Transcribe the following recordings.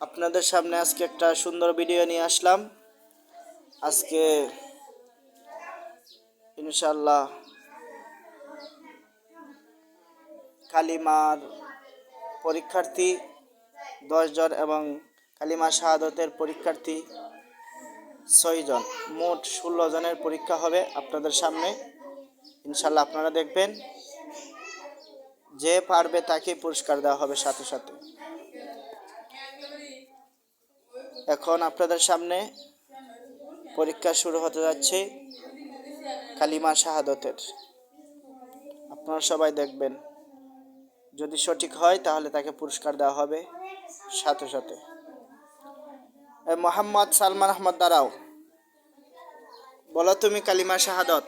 আপনাদের সামনে আজকে একটা সুন্দর ভিডিও নিয়ে আসলাম। আজকে ইনশাল্লাহ কালিমার পরীক্ষার্থী, দশজন এবং কালিমা শাহাদতের পরীক্ষার্থী ছয়জন, মোট ষোলো জনের পরীক্ষা হবে আপনাদের সামনে। ইনশাল্লাহ আপনারা দেখবেন, যে পারবে তাকে পুরস্কার দেওয়া হবে সাথে সাথে। এখন আপনাদের সামনে পরীক্ষা শুরু হতে যাচ্ছে কালিমা শাহাদতের। আপনারা সবাই দেখবেন। যদি সঠিক হয় তাহলে তাকে পুরস্কার দেওয়া হবে সাথে সাথে। মোহাম্মদ সালমান আহমদ, দাঁড়াও। বলো তুমি কালিমা শাহাদত।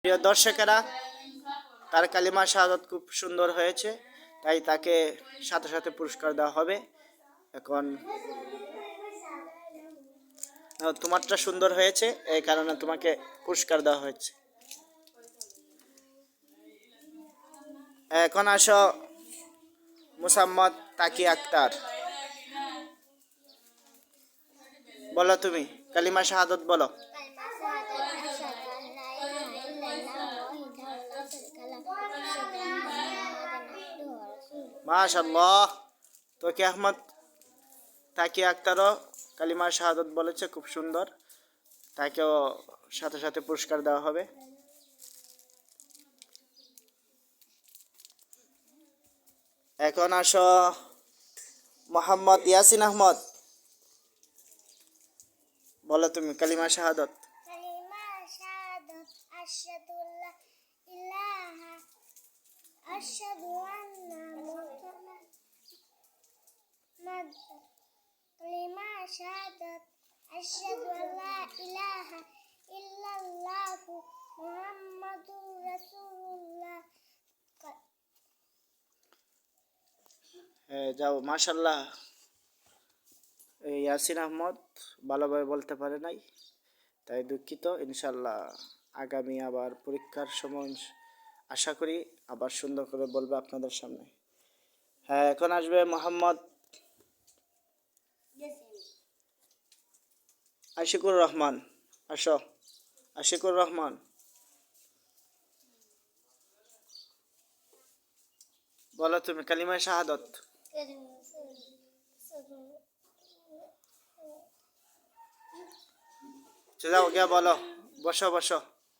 প্রিয় দর্শকেরা, তার কালিমা শাহাদত খুব সুন্দর হয়েছে, তাই তাকে সাথে সাথে পুরস্কার দেওয়া হবে। এখন তোমারটা সুন্দর হয়েছে, এই কারণে তোমাকে পুরস্কার দেওয়া হয়েছে। এখন আসো, মুসাম্মদ তাকি আক্তার। বলো তুমি, কালিমা শাহাদত বলো। মাশাল্লাহ তোকে আহমদ তাকে আক্তারও কালিমা শাহাদত বলেছে, খুব সুন্দর। তাকেও সাথে সাথে পুরস্কার দেওয়া হবে। এখন আসো মোহাম্মদ ইয়াসিন আহমদ। বলো তুমি কালিমা শাহাদত। আশহাদু হ্যাঁ, যাও মাশাল্লাহ ইয়াসিন আহমদ ভালোভাবে বলতে পারে নাই, তাই দুঃখিত ইনশাল্লাহ আগামী আবার পরীক্ষার সময় আশা করি আবার সুন্দর করে বলবে আপনাদের সামনে। হ্যাঁ এখন আসবে মোহাম্মদ আশিকুর রহমান, আসো, আশিকুর রহমান। বলো তুমি, কালিমা শাহাদত। যাও, গিয়া বলো। বসো বসো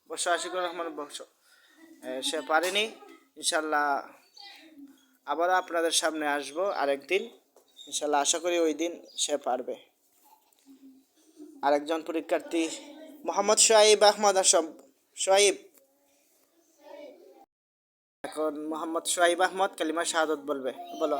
বসো, আশিকুর রহমান, বসো। সে পারেনি, ইনশাল্লাহ আবারও আপনাদের সামনে আসব আরেকদিন। ইনশাল্লাহ আশা করি ওই দিন সে পারবে। আরেকজন পরীক্ষার্থী, মোহাম্মদ সোয়াইব আহমদ আসব সোয়াইব এখন মোহাম্মদ সোয়াইব আহমদ কালিমা শাহাদত বলবে। বলো।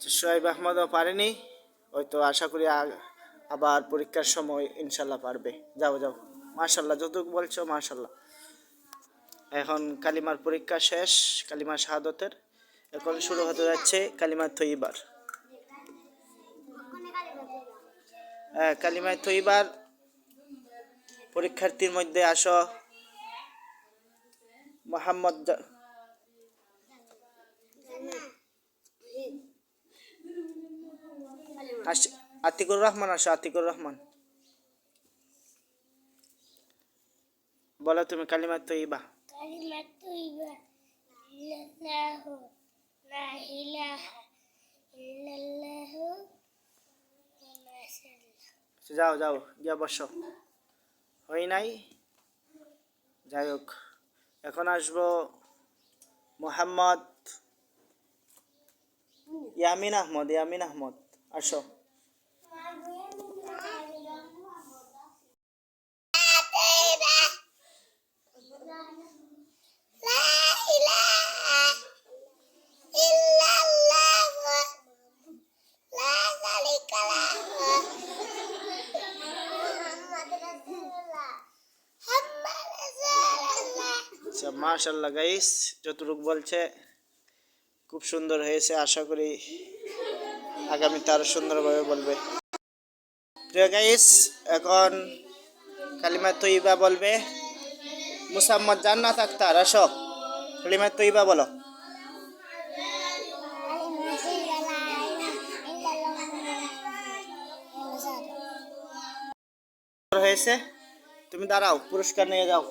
সোয়াইব আহমদও পারেনি। ওই তো আশা করি আবার পরীক্ষার সময় ইনশাল্লাহ পারবে। যাও যাও। মার্শাল্লাহ যতটুকু বলছো মার্শাল্লাহ এখন কালিমার পরীক্ষা শেষ, কালিমার শাহাদতের। এখন শুরু হতে যাচ্ছে কালিমার থইবার হ্যাঁ কালিমায় থইবার পরীক্ষার্থীর মধ্যে আসো। মোহাম্মদ আশ- আতিকুর রহমান আসো আতিকুর রহমান। বলো তুমি কালিমা তৈবা যাও যাও গিয়া বস। হয় নাই? যাই হোক এখন আসব মোহাম্মদ ইয়ামিন আহমদ ইয়ামিন আহমদ আসো। মাশাল্লাহ গাইস যতটুকু বলছে খুব সুন্দর হয়েছে, আশা করি আগামীতে আরও সুন্দরভাবে বলবে। প্রিয় গাইস এখন কালিমা তৈবা বলবে। মুসাম্মদ জান্নাত আক্তার, আসো। কালিমা তৈবা বলো। হয়েছে? তুমি দাঁড়াও, পুরস্কার নিয়ে যাও।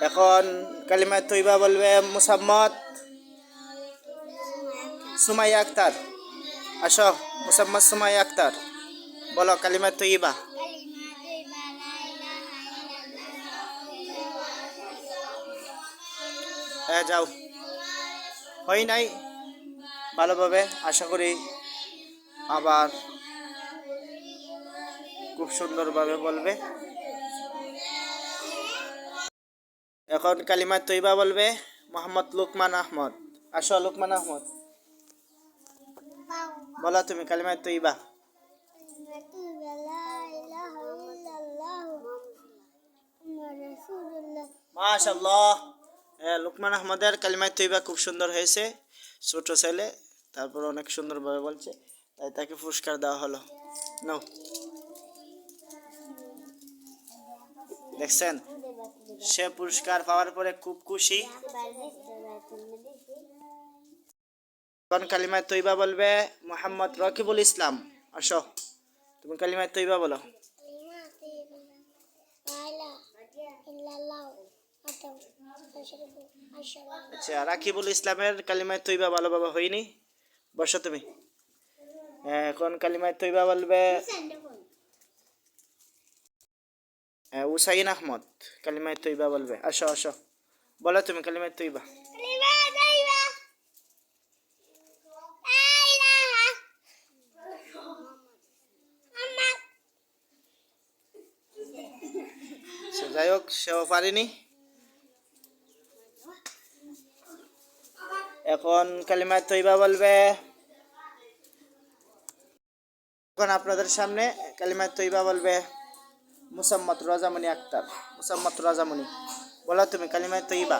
এখন কালিমা তৈবা বলবে মুসাম্মদ সুমাইয়া আক্তার। আসো, মুসাম্মদ সুমাইয়া আক্তার। বলো কালিমা তৈবা। হ্যাঁ যাও। হয় নাই? ভালোভাবে, আশা করি আবার খুব সুন্দরভাবে বলবে। এখন কালিমা তৈবা বলবে, মোহাম্মদ লুকমান আহমদ। আসো লুকমান আহমদ। বলো তুমি কালিমা তৈবা। লুকমান আহমদের কালিমা তৈবা খুব সুন্দর হয়েছে। ছোট ছেলে, তারপর অনেক সুন্দরভাবে বলছে। তাই তাকে পুরস্কার দেওয়া হলো। নাও। দেখছেন? সে পুরস্কার পাওয়ার পরে খুব খুশি। এখন কালিমায় তৈবা বলবে? মোহাম্মদ রকিবুল ইসলাম। আসো। তুমি কালিমায় তৈবা বলো। আচ্ছা রাকিবুল ইসলামের কালিমায় তৈবা ভালো বাবা, হয়নি? বসো তুমি। এখন কালিমায় তৈবা বলবে? উসাইন আহমদ কালিমায় তৈবা বলবে। আসো আসো। বলো তুমি কালিমায় তৈবা। যাই হোক সেও পারিনি। এখন কালিমায় তৈবা বলবে। এখন আপনাদের সামনে কালিমায় তৈবা বলবে। মুসাম্মত রাজামণি আক্তার। মুসাম্মত রাজামণি, বলো তুমি কালিমায় তৈবা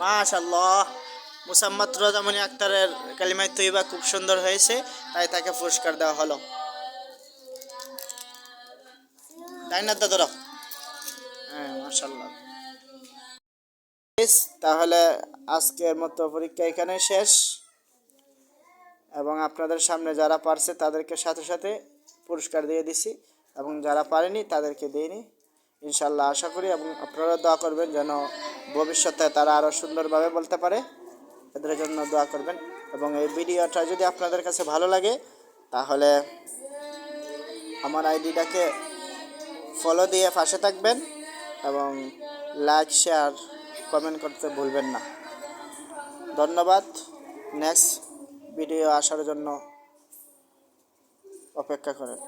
মাশাল্লাহ মুসাম্মত রাজামণি আক্তারের কালিমায় তৈবা খুব সুন্দর হয়েছে, তাই তাকে পুরস্কার দেওয়া হলো। তাই না তো ধরো। হ্যাঁ মাশাল্লাহ তাহলে আজকের মতো পরীক্ষা এখানে শেষ। এবং আপনাদের সামনে যারা পারছে তাদেরকে সাথে সাথে পুরস্কার দিয়ে দিছি এবং যারা পারেনি তাদেরকে দিইনি। ইনশাল্লাহ আশা করি এবং আপনারা দোয়া করবেন যেন ভবিষ্যতে তারা আরও সুন্দরভাবে বলতে পারে। এদের জন্য দোয়া করবেন এবং এই ভিডিওটা যদি আপনাদের কাছে ভালো লাগে, তাহলে আমার আইডিটাকে ফলো দিয়ে পাশে থাকবেন এবং লাইক শেয়ার কমেন্ট করতে ভুলবেন না। ধন্যবাদ। নেক্সট ভিডিও আসার জন্য অপেক্ষা করেন।